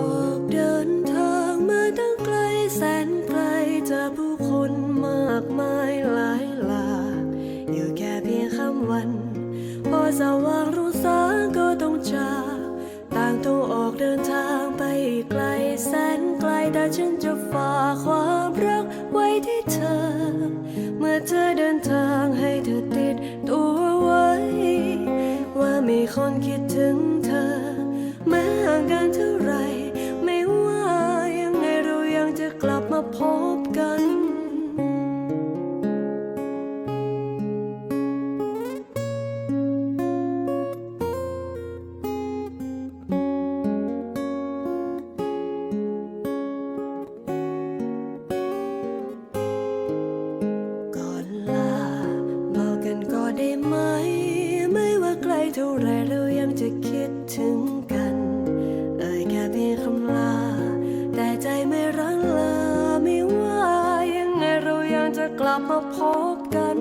ออกเดินทางมาตั้งไกลแสนไกลเจอผู้คนมากมายหลายหลากอยู่แค่เพียงคำวัน พอสว่างรุ่งสางก็ต้องจากต่างต้องออกเดินทางไปอีกไกลแสนไกลแต่ฉันจะฝากความรักไว้ที่เธอ เมื่อเธอเดินทางให้เธอติดตัวไว้ ว่ามีคนคิดถึง พบกัน ก่อนลาบอกกันก็ได้ไหม ไม่ว่าไกลเท่าไรเรายังจะคิดถึงกัน เอ่ยแค่เพียงคำลา กลับมาพบกัน